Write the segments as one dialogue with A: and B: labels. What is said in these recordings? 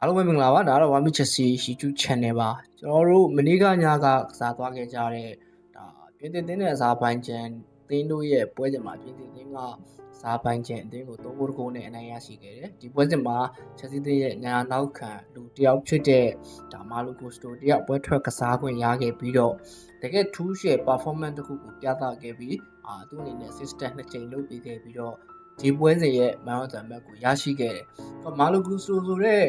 A: အားလုံးပဲမင်္ဂလာပါဒါကတော့ One Minute Chelsea YouTube Channel ပါကျွန်တော်တို့မနေ့ကညကစားသွားခဲ့ကြတဲ့ဒါပြင်သစ်တင်းနဲ့စားပိုင်းချန်တင်းတို့ရဲ့ပွဲစဉ်မှာပြင်သစ်တင်းကစားပိုင်းချန်အတင်းကို3ဂိုးတကိုးနဲ့အနိုင်ရရှိခဲ့တယ်ဒီပွဲစဉ်မှာ Chelsea တင်းရဲ့ညာနောက်ခံလူတယောက်ဖြစ်တဲ့ဒါမာလိုကိုစတိုတယောက်ပွဲထွက်ကစားခွင့်ရခဲ့ပြီးတော့တကယ်ထူးရှယ် performance တစ်ခုကိုပြသခဲ့ပြီးအာသူ့အနေနဲ့ assistant နှစ်ကြိမ်လုပ်ပေးခဲ့ပြီးတော့ဒီပွဲစဉ်ရဲ့ man of the match ကိုရရှိခဲ့တယ်။မာလိုကူစတိုဆိုတဲ့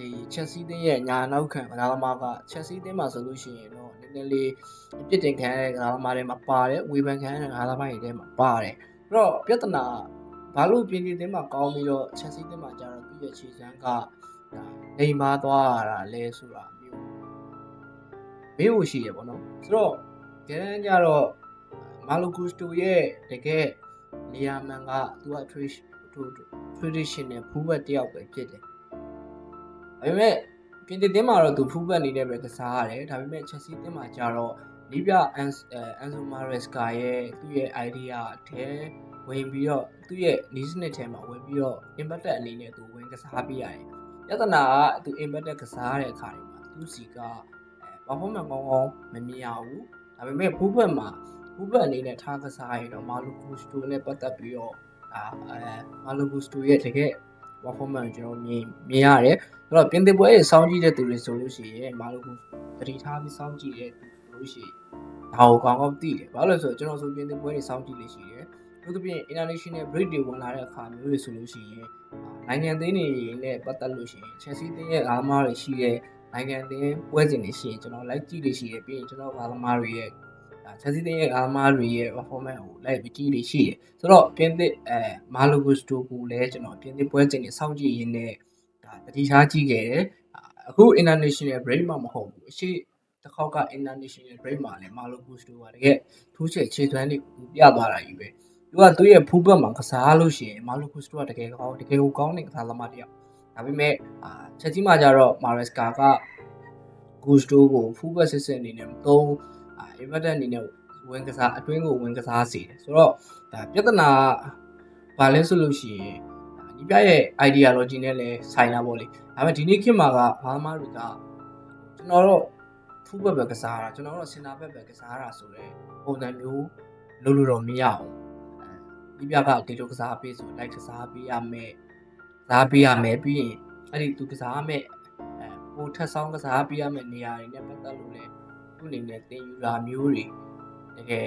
A: ဒီချက်စီးတင်းရဲ့ညာနောက်ခံကစားသမားကချက်စီးတင်းမှာဆိုလို့ရှိရင်တော့နည်းနည်းလေးအပြစ်တင်ခံရတဲ့ကစားသမားတွေမှာပါတယ်ဝေဖန်ခံရတဲ့ကစားသမားတွေထဲမှာပါတယ်အဲ့တော့ပြဿနာဘာလို့ပြင်းပြင်းတင်းမှာကောင်းပြီးတော့ချက်စီးတင်းမှာကျတော့သူ့ရဲ့ခြေစမ်းကဒါနေမာသွားရတာလဲဆိုတာမျိုးမေးဖို့ရှိရပေါ့နော်ဆိုတော့ကြမ်းကြတော့မာလိုကူစတိုရဲ့တကယ်နေရာမှန်ကသူက traditional ဖူးဘက်တယောက်ပဲဖြစ်တယ် ဒါပေမဲ့ပြင်သစ်တင်းမှာတော့သူဖူးဘက်အနေနဲ့ပဲကစားရတယ်ဒါပေမဲ့ Chelsea တင်းမှာကျတော့လီပြအန်အန်ဆိုမာရက်စကာရဲ့သူ့ရဲ့ idea အထဲဝင်ပြီးတော့သူ့ရဲ့နီးစနစ်ထဲမှာဝင်ပြီးတော့ impact အနေနဲ့သူဝင်ကစားပေးရတယ်ပြဿနာကသူ impact ကစားတဲ့အခါတွေမှာသူစီကအဲ performance ကောင်းကောင်းမမြင်ရဘူးဒါပေမဲ့ဖူးဘက်မှာဖူးဘက်အနေနဲ့ထားကစားရင်တော့မာလူကူစတိုနဲ့ပတ်သက်ပြီးတော့အာအဲမာလူကူစတိုရဲ့တကယ် performance ကျွန်တော်မြင်မြင်ရတယ်အဲ့တော့ပြင်သစ်ပွဲရဲ့စောင်းကြည့်တဲ့သူတွေဆိုလို့ရှိရင်မာလိုကိုပရိထားပြီးစောင်းကြည့်တဲ့သူဆိုလို့ရှိရင်ဒါကိုကောင်းကောင်းသိတယ်ဘာလို့လဲဆိုတော့ကျွန်တော်ဆိုပြင်သစ်ပွဲတွေစောင်းကြည့်လို့ရှိတယ်သူတို့ပြင် international break တွေဝင်လာတဲ့အခါမျိုးတွေဆိုလို့ရှိရင်နိုင်ငံသေးတွေနဲ့ပတ်သက်လို့ရှိရင် Chelsea တင်းရဲ့အားမားတွေရှိတဲ့နိုင်ငံသေးပွဲစဉ်တွေရှိရင်ကျွန်တော် like ကြည့်လို့ရှိတယ်ပြီးရင်ကျွန်တော်အားမားတွေရဲ့ Chelsea တင်းရဲ့အားမားတွေရဲ့ performance ကို like ကြည့်လို့ရှိတယ်ဆိုတော့ပြင်သစ်အဲမာလိုဂိုစတိုကိုလည်းကျွန်တော်ပြင်သစ်ပွဲစဉ်တွေစောင့်ကြည့်ရင်းနဲ့ဒါတတိထားကြည့်ခဲ့တယ်အခု international break မှာမဟုတ်ဘူးအရှိတစ်ခေါက်က international break မှာလည်းမာလိုဂိုစတိုကတကယ်ထူးချဲ့ခြေသွမ်းလေးပြသွားတာကြီးပဲသူကသူ့ရဲ့ဖူးဘက်မှာကစားလို့ရှိရင်မာလိုဂိုစတိုကတကယ်ကောင်းတကယ်ကိုကောင်းတဲ့ကစားသမားတစ်ယောက်ဒါပေမဲ့အာချက်ကြီးမှာကျတော့မာရက်စကာကဂိုစတိုကိုဖူးဘက်စစ်စစ်အနေနဲ့မသုံးအာ everton အနေနဲ့ဝင်ကစားအတွင်းကိုဝင်ကစားစေတယ်ဆိုတော့ဒါပြဿနာဘာလဲဆိုလို့ရှိရင်ဒီပြရဲ့ ideology နဲ့လည်းဆိုင်တာပေါ့လေဒါပေမဲ့ဒီနေ့ခေတ်မှာကဘာမှတွေကကျွန်တော်တို့ဖူးဘက်ပဲကစားတာကျွန်တော်တို့စင်တာဘက်ပဲကစားတာဆိုတော့ပုံစံမျိုးလုံးလို့တော့မရအောင်ဒီပြကဒီလိုကစားပေးဆိုလိုက်ကစားပေးရမယ်ကစားပေးရမယ်ပြီးရင်အဲ့ဒီသူကစားမယ်အဲပိုထက်ဆောင်ကစားပေးရမယ်နေရာတွေနဲ့ပတ်သက်လို့လည်း သူ့အနေနဲ့တင်ယူလာမျိုးတွေတကယ်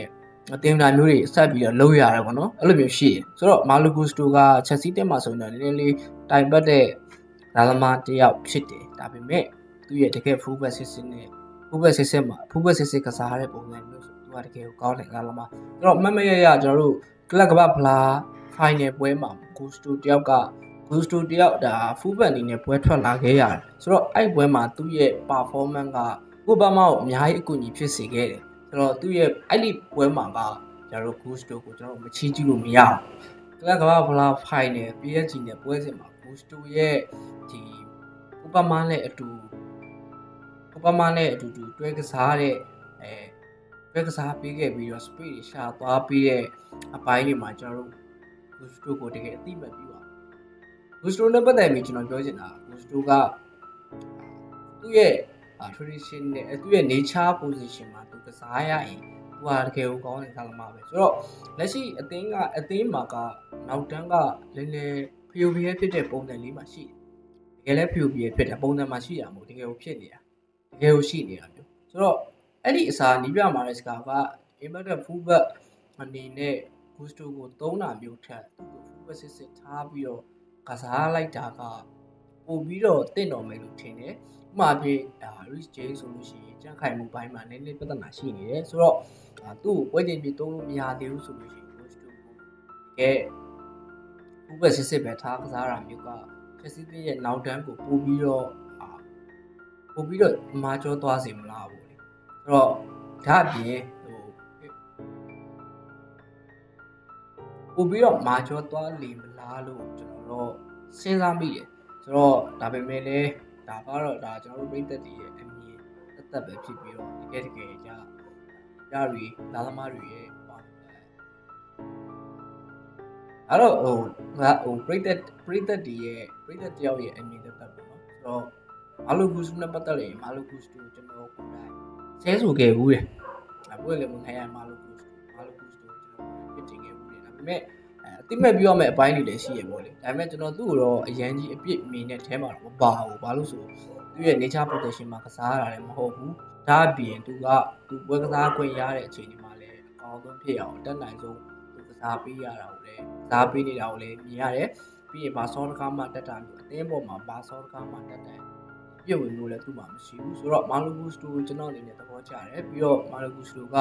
A: အတင်းတာမျိုးတွေဆက်ပြီးတော့လုပ်ရတယ်ပေါ့နော်အဲ့လိုမျိုးရှိတယ်ဆိုတော့မာလူဂူစတိုကချက်စီးတက်မှာဆိုရင်တော့နည်းနည်းလေးတိုင်ပတ်တဲ့လာသမားတစ်ယောက်ဖြစ်တယ်ဒါပေမဲ့သူ့ရဲ့တကယ်ဖူးဘက်စစ်စစ်နဲ့ဖူးဘက်စစ်စစ်မှာဖူးဘက်စစ်စစ်ကစားတဲ့ပုံစံမျိုးဆိုသူကတကယ်ကိုကောင်းတယ်လာသမားဆိုတော့မမရရကျွန်တော်တို့ကလပ်ကပတ်ဖလားဖိုင်နယ်ပွဲမှာဂူစတိုတယောက်ကဂူစတိုတယောက်ဒါဖူးဘက်အနေနဲ့ပွဲထွက်လာခဲ့ရတယ်ဆိုတော့အဲ့ပွဲမှာသူ့ရဲ့ performance က ကိုဘာမောက်အများကြီးအကူအညီဖြစ်စေခဲ့တယ်ဆိုတော့သူ့ရဲ့အဲ့ဒီပွဲမှာကကျွန်တော်တို့ Ghost တို့ကိုကျွန်တော်မချီးကျူးလို့မရဘူး။ကလပ်ကမ္ဘာဖလားဖိုင်နယ် PSG နဲ့ပွဲစဉ်မှာ Ghost တို့ရဲ့ဒီဥပမာနဲ့အတူဥပမာနဲ့အတူတူတွဲကစားတဲ့အဲတွဲကစားပေးခဲ့ပြီးတော့ speed ရှာသွားပြီးတဲ့အပိုင်းတွေမှာကျွန်တော်တို့ Ghost တို့ကိုတကယ်အသိမှတ်ပြုပါ Ghost တို့နဲ့ပတ်သက်ပြီးကျွန်တော်ပြောချင်တာ Ghost တို့ကသူ့ရဲ့ tradition နဲ့သူ့ရဲ့ nature position မှာသူကစားရရင်သူဟာတကယ်ကိုကောင်းတဲ့ကာလမှာပဲဆိုတော့လက်ရှိအသင်းကအသင်းမှာကနောက်တန်းကလည်းလည်းဖျို့ဖျဲဖြစ်တဲ့ပုံစံလေးမှာရှိတယ်တကယ်လည်းဖျို့ဖျဲဖြစ်တဲ့ပုံစံမှာရှိရမို့တကယ်ကိုဖြစ်နေတာတကယ်ကိုရှိနေတာမျိုးဆိုတော့အဲ့ဒီအစားနီးပြမာတဲ့စကားက impact fullback အနေနဲ့ gusto ကိုသုံးတာမျိုးထက်သူ့ကို fullback စစ်စစ်ထားပြီးတော့ကစားလိုက်တာက ပို့ပြီးတော့တင့်တော်မယ်လို့ထင်တယ်ဥပမာဖြင့်ဒါ Rich James ဆိုလို့ရှိရင်ကြန့်ခိုင်မှုပိုင်းမှာနည်းနည်းပြဿနာရှိနေတယ်ဆိုတော့သူ့ကိုပွဲချိန်ပြီးသုံးလို့မရသေးဘူးဆိုလို့ရှိရင် Coach တို့ကကဲဥပစစ်စစ်ပဲထားကစားတာမျိုးကချက်စီးတဲ့ရဲ့နောက်တန်းကိုပို့ပြီးတော့ပို့ပြီးတော့မာကျောသွားစေမလားဘူးလေဆိုတော့ဒါအပြင်ဟိုပို့ပြီးတော့မာကျောသွားလေမလားလို့ကျွန်တော်တော့စဉ်းစားမိတယ် ဆိုတော့ဒါပေမဲ့လည်းဒါကတော့ဒါကျွန်တော်တို့ပြည်သက်တည်ရဲ့အမြင်သက်သက်ပဲဖြစ်ပြီးတော့တကယ်တကယ်ကြာရရီလာသမားတွေရဲ့ဟောအဲ့တော့ဟိုငါဟိုပြည်သက်ပြည်သက်တည်ရဲ့ပြည်သက်တယောက်ရဲ့အမြင်သက်သက်ပေါ့နော်ဆိုတော့မာလိုဂူစနဲ့ပတ်သက်ရင်မာလိုဂူစကိုကျွန်တော်ကိုယ်တိုင်ဆဲဆိုခဲ့ဘူးတယ်အပွင့်လည်းမခိုင်းရမာလိုဂူစမာလိုဂူစကိုကျွန်တော်ပြစ်တင်ခဲ့ဘူးတယ်ဒါပေမဲ့ အဲအတိမဲ့ပြောရမယ့်အပိုင်းတွေလည်းရှိရပေါ့လေဒါပေမဲ့ကျွန်တော်သူ့ကိုတော့အရန်ကြီးအပြစ်မင်းနဲ့ထဲမှာတော့မပါဘူးဘာလို့ဆိုသူ့ရဲ့ nature protection မှာကစားရတာလည်းမဟုတ်ဘူးဒါအပြင်သူကသူပွဲကစားခွင့်ရတဲ့အချိန်ဒီမှာလည်းအကောင်းဆုံးဖြစ်အောင်တက်နိုင်ဆုံးသူကစားပေးရတာကိုလည်းကစားပေးနေတာကိုလည်းမြင်ရတယ်ပြီးရင်ဘာဆောတကားမှတက်တာမျိုးအသင်းပေါ်မှာဘာဆောတကားမှတက်တယ်ပြုတ်ဝင်လို့လည်းသူ့မှာမရှိဘူးဆိုတော့မာလိုဂူစတိုကိုကျွန်တော်အနေနဲ့သဘောကျတယ်ပြီးတော့မာလိုဂူစတိုက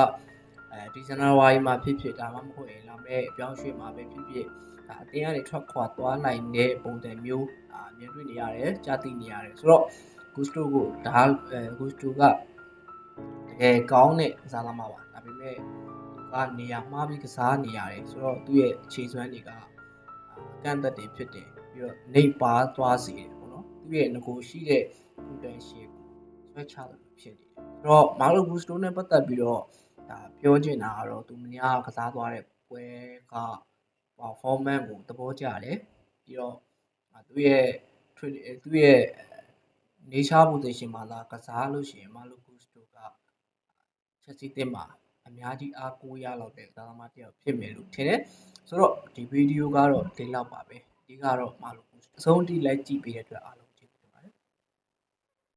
A: အဲဒီဇန်နဝါရီမှာဖြစ်ဖြစ်ဒါမှမဟုတ်ရင်လာမဲ့အပြောင်းရွှေ့မှာပဲဖြစ်ဖြစ်ဒါအတင်းကနေထွက်ခွာသွားနိုင်တဲ့ပုံစံမျိုးအာမြင်တွေ့နေရတယ်ကြားသိနေရတယ်ဆိုတော့ဂူစတိုကိုဒါအဲဂူစတိုကတကယ်ကောင်းတဲ့ကစားသမားပါဒါပေမဲ့သူကနေရာမှားပြီးကစားနေရတယ်ဆိုတော့သူ့ရဲ့ခြေစွမ်းတွေကအကန့်အသတ်တွေဖြစ်တယ်ပြီးတော့နေပါသွားစေတယ်ပေါ့နော်သူ့ရဲ့ငကိုရှိတဲ့ potential ကိုဆွဲချတယ်လို့ဖြစ်နေတယ်ဆိုတော့မာလိုဘူစတိုနဲ့ပတ်သက်ပြီးတော့ ဒါပြောချင်တာကတော့သူမများကစားသွားတဲ့ပွဲက performance ကိုသဘောကျတယ်ပြီးတော့သူ့ရဲ့ train- သူ့ရဲ့ nature position မှာလာကစားလို့ရှိရင်မာလိုဘူစတိုကချက်စီတင်မှာအများကြီးအားကိုးရလောက်တဲ့ကစားသမားတစ်ယောက်ဖြစ်မယ်လို့ထင်တယ်ဆိုတော့ဒီဗီဒီယိုကတော့ဒီလောက်ပါပဲဒီကတော့မာလိုဘူစတိုအဆုံးထိလိုက်ကြည့်ပေးတဲ့အတွက်အားလုံး